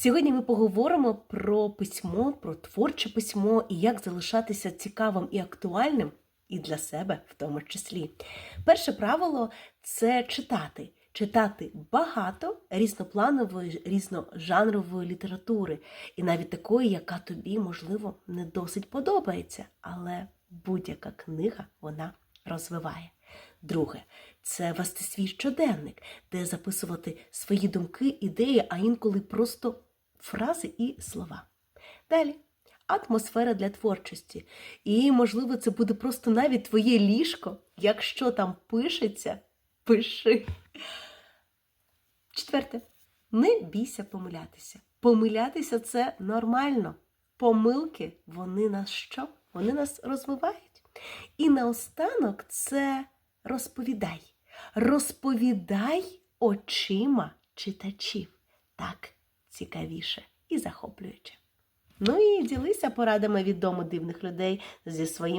Сьогодні ми поговоримо про письмо, про творче письмо і як залишатися цікавим і актуальним і для себе в тому числі. Перше правило це читати. Читати багато різнопланової, різножанрової літератури, і навіть такої, яка тобі, можливо, не досить подобається, але будь-яка книга вона розвиває. Друге, це вести свій щоденник, де записувати свої думки, ідеї, а інколи просто фрази і слова. Далі атмосфера для творчості. І, можливо, це буде просто навіть твоє ліжко. Якщо там пишеться, пиши. Четверте, не бійся помилятися. Помилятися це нормально. Помилки, вони нас що? Вони нас розвивають. І наостанок це розповідай. Розповідай очима читачів. Так цікавіше і захоплююче. Ну і ділися порадами від дому дивних людей зі своїм.